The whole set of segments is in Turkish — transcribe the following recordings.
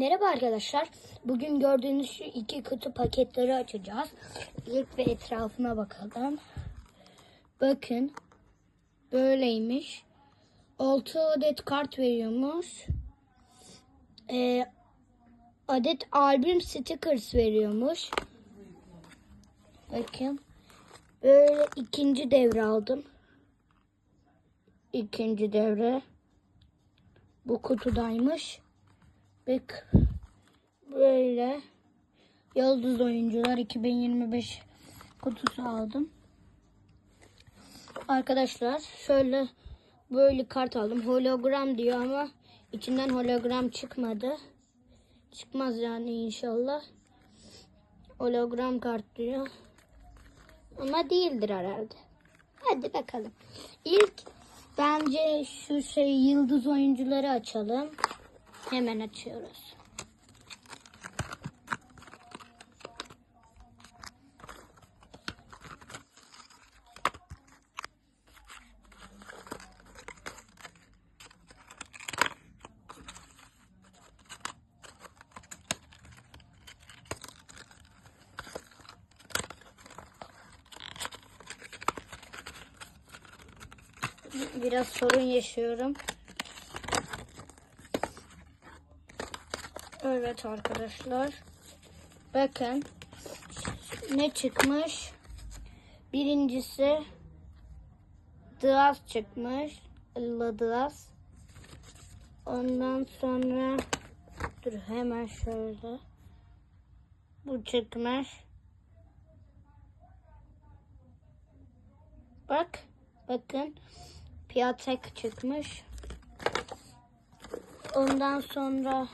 Merhaba arkadaşlar. Bugün gördüğünüz şu iki kutu paketleri açacağız. İlk ve etrafına bakalım. Bakın. Böyleymiş. 6 adet kart veriyormuş. Ee, adet albüm stickers veriyormuş. Bakın. Böyle ikinci devre aldım. İkinci devre. Bu kutudaymış. Bak böyle Yıldız Oyuncular 2025 kutusu aldım. Arkadaşlar şöyle böyle kart aldım. Hologram diyor ama içinden hologram çıkmadı. Çıkmaz yani inşallah. Hologram kart diyor. Ama değildir herhalde. Hadi bakalım. İlk bence şu şey yıldız oyuncuları açalım. Hemen açıyoruz. Biraz sorun yaşıyorum. Evet arkadaşlar. Bakın. Ne çıkmış? Birincisi Dıas çıkmış. La Dıas. Ondan sonra dur hemen şöyle. Bu çıkmış. Bak. Bakın. Piatek çıkmış. Ondan sonra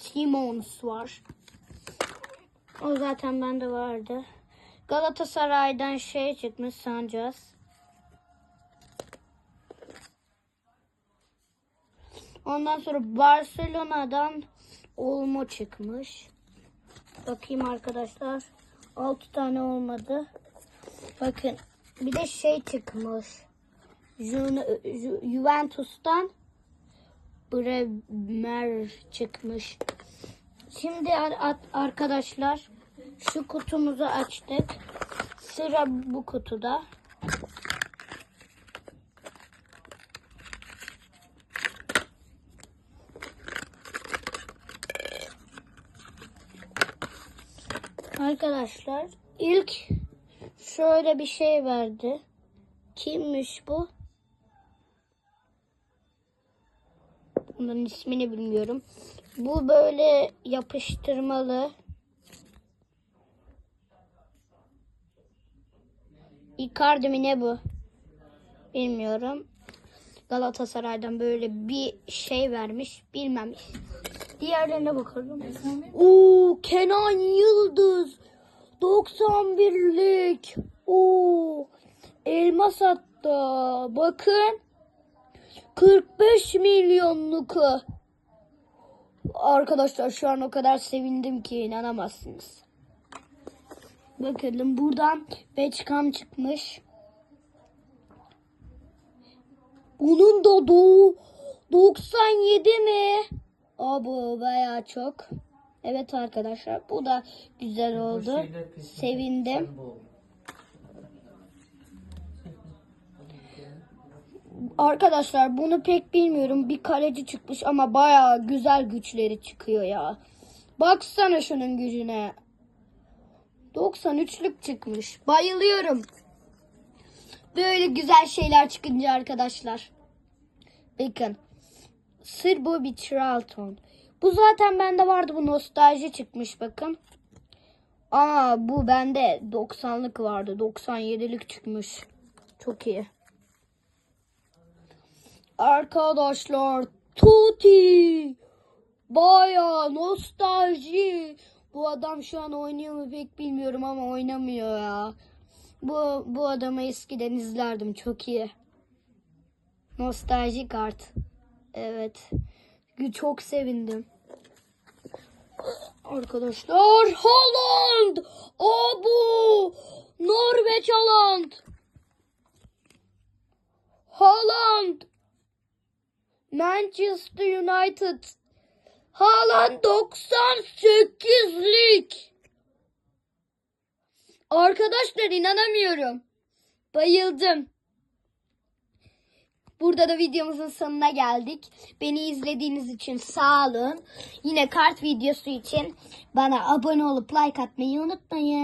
Simons var. O zaten bende vardı. Galatasaray'dan şey çıkmış Sanchez. Ondan sonra Barcelona'dan Olmo çıkmış. Bakayım arkadaşlar. 6 tane olmadı. Bakın bir de şey çıkmış. Ju- Ju- Juventus'tan Bremer çıkmış. Şimdi arkadaşlar şu kutumuzu açtık. Sıra bu kutuda. Arkadaşlar ilk şöyle bir şey verdi. Kimmiş bu? Bunun ismini bilmiyorum. Bu böyle yapıştırmalı. Icardi mi ne bu? Bilmiyorum. Galatasaray'dan böyle bir şey vermiş. Bilmem. Diğerlerine bakalım. Oo Kenan Yıldız. 91'lik. Oo elmas hatta. Bakın. 45 milyonluk. Arkadaşlar şu an o kadar sevindim ki inanamazsınız. Bakalım buradan Beckham çıkmış. Bunun da doğu 97 mi? Aa bu bayağı çok. Evet arkadaşlar bu da güzel oldu. Sevindim. Arkadaşlar bunu pek bilmiyorum. Bir kaleci çıkmış ama bayağı güzel güçleri çıkıyor ya. Baksana şunun gücüne. 93'lük çıkmış. Bayılıyorum. Böyle güzel şeyler çıkınca arkadaşlar. Bakın. Sir Bobby Charlton. Bu zaten bende vardı. Bu nostalji çıkmış bakın. Aa bu bende 90'lık vardı. 97'lik çıkmış. Çok iyi. Arkadaşlar Tuti baya nostalji. Bu adam şu an oynuyor mu pek bilmiyorum ama oynamıyor ya. Bu bu adamı eskiden izlerdim çok iyi. Nostalji kart. Evet. Çok sevindim. Arkadaşlar Holland. Abu. Norveç Holland. Holland. Manchester United. Haaland 98'lik. Arkadaşlar inanamıyorum. Bayıldım. Burada da videomuzun sonuna geldik. Beni izlediğiniz için sağ olun. Yine kart videosu için bana abone olup like atmayı unutmayın.